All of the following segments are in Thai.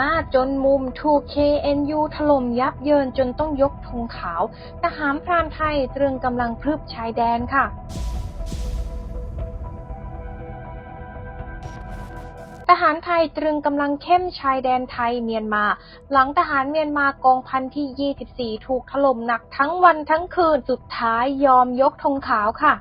มาจนมุมถูก KNU ถล่มยับเยินจนต้องยกธงขาว ทหารพรานไทยตรึงกำลังพรึบชายแดนค่ะทหารไทยตรึงกำลังเข้มชายแดนไทยเมียนมา หลังทหารเมียนมากองพันที่ 24 ถูกถล่มหนักทั้งวันทั้งคืน สุดท้ายยอมยกธงขาวค่ะ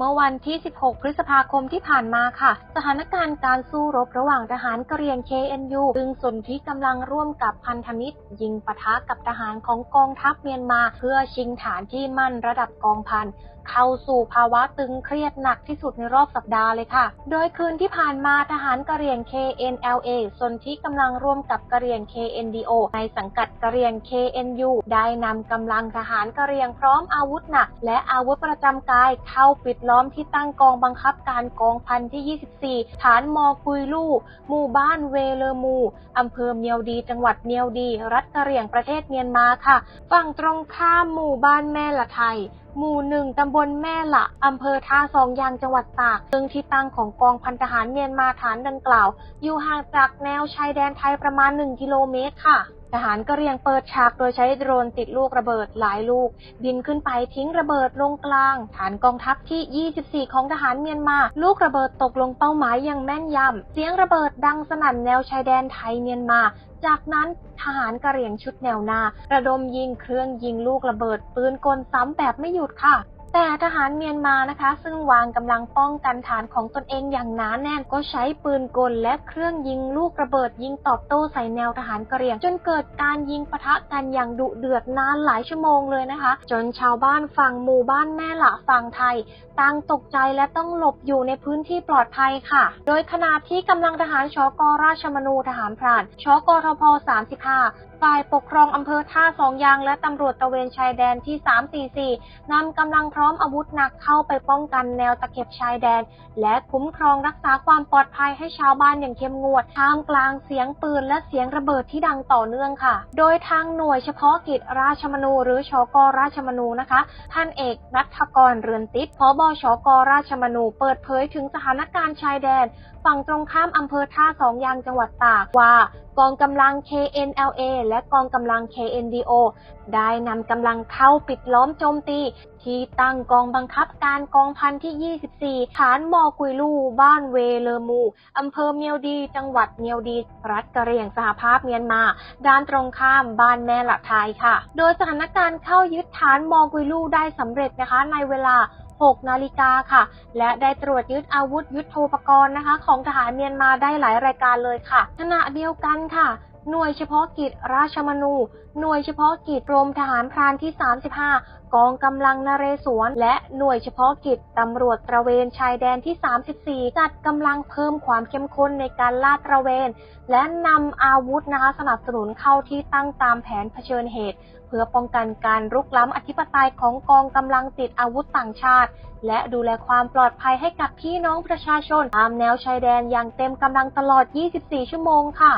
เมื่อวันที่ 16 พฤษภาคมที่ผ่านมาค่ะ สถานการณ์การสู้รบระหว่างทหารกะเหรียง KNU ซึ่งสนที่กำลังร่วมกับพันธมิตร ยิงปะทะกับทหารของกองทัพเมียนมา เพื่อชิงฐานที่มั่นระดับกองพันเข้าสู่ภาวะตึงเครียดหนักที่สุดในรอบสัปดาห์เลยค่ะ โดยคืนที่ผ่านมาทหารกะเหรี่ยง KNLA สนที่กำลังร่วมกับกะเหรี่ยง KNDO ในสังกัดกะเหรี่ยง KNU ได้นำกำลังทหารกะเหรี่ยงพร้อมอาวุธหนักและอาวุธประจำกายเข้าปิดล้อมที่ตั้งกองบังคับการกองพันที่ 24 ฐานมอคุยลู่ หมู่บ้านเวเลมูอำเภอเมียวดี จังหวัดเมียวดี รัฐกะเหรี่ยงประเทศเมียนมาค่ะ ฝั่งตรงข้ามหมู่บ้านแม่ละไทยหมู่หนึ่งตำบลแม่ละ อำเภอท่าซองยางจังหวัดตาก ซึ่งที่ตั้งของกองพันทหารเมียนมาฐานดังกล่าว อยู่ห่างจากแนวชายแดนไทยประมาณ 1 กิโลเมตรค่ะ ทหารกะเรียงเปิดฉากโดยใช้โดรนติดลูกระเบิดหลายลูก บินขึ้นไปทิ้งระเบิดลงกลาง ฐานกองทัพที่ 24 ของทหารเมียนมา ลูกระเบิดตกลงเป้าหมายอย่างแม่นยำ เสียงระเบิดดังสนั่นแนวชายแดนไทยเมียนมา จากนั้นทหารกะเหรี่ยงชุดแนวหน้า ระดมยิงเครื่องยิงลูกระเบิดปืนกลซ้ำแบบไม่หยุดค่ะ แต่ทหารเมียนมานะคะ ซึ่งวางกำลังป้องกันฐานของตนเองอย่างหนาแน่นก็ใช้ปืนกลและเครื่องยิงลูกระเบิดยิงตอบโต้ใส่แนวทหารกะเหรี่ยง จนเกิดการยิงปะทะกันอย่างดุเดือดนานหลายชั่วโมงเลยนะคะ จนชาวบ้านฝั่งหมู่บ้านแม่ละฝั่งไทยต่างตกใจและต้องหลบอยู่ในพื้นที่ปลอดภัยค่ะ โดยขณะที่กำลังทหารชกราชมนูทหารพรานชกทพ35 ฝ่ายปกครองอำเภอท่าสองยางและตำรวจตะเวนชายแดนที่ 344 นำกำลังพร้อมอาวุธหนักเข้าไปป้องกันแนวตะเข็บชายแดน และคุ้มครองรักษาความปลอดภัยให้ชาวบ้านอย่างเข้มงวดท่ามกลางเสียงปืนและเสียงระเบิดที่ดังต่อเนื่องค่ะ โดยทางหน่วยเฉพาะกิจราชมนูหรือชกราชมนูนะคะ ท่านเอกนัทกรเรือนติดพบชกราชมนูเปิดเผยถึงสถานการณ์ชายแดน ฝั่งตรงข้ามอำเภอท่าสองยางจังหวัดตากว่า กองกำลัง KNLA และกองกำลัง KNDO ได้นำกำลังเข้าปิดล้อมโจมตี ที่ตั้งกองบังคับการกองพันที่ 24 ฐานมอกุยลู่บ้านเวเลอร์มูอำเภอเมียวดี จังหวัดเมียวดี รัฐกะเหรี่ยงสหภาพเมียนมา ด้านตรงข้ามบ้านแม่ละไทยค่ะ โดยสถานการณ์เข้ายึดฐานมอกุยลู่ได้สำเร็จนะคะในเวลา 6 นาฬิกาค่ะ และได้ตรวจยึดอาวุธยุทโธปกรณ์นะคะ ของทหารเมียนมาได้หลายรายการเลยค่ะ ขณะเดียวกันค่ะ หน่วยเฉพาะกิจราชมนู หน่วยเฉพาะกิจกรมทหารพรานที่ 35 กองกำลังนเรศวร และหน่วยเฉพาะกิจตำรวจตระเวนชายแดนที่ 34 จัดกำลังเพิ่มความเข้มข้นในการลาดตระเวน และนำอาวุธนะคะสนับสนุนเข้าที่ตั้งตามแผนเผชิญเหตุ เพื่อป้องกันการรุกล้ำอธิปไตยของกองกำลังติดอาวุธต่างชาติ และดูแลความปลอดภัยให้กับพี่น้องประชาชนตามแนวชายแดนอย่างเต็มกำลังตลอด 24 ชั่วโมงค่ะ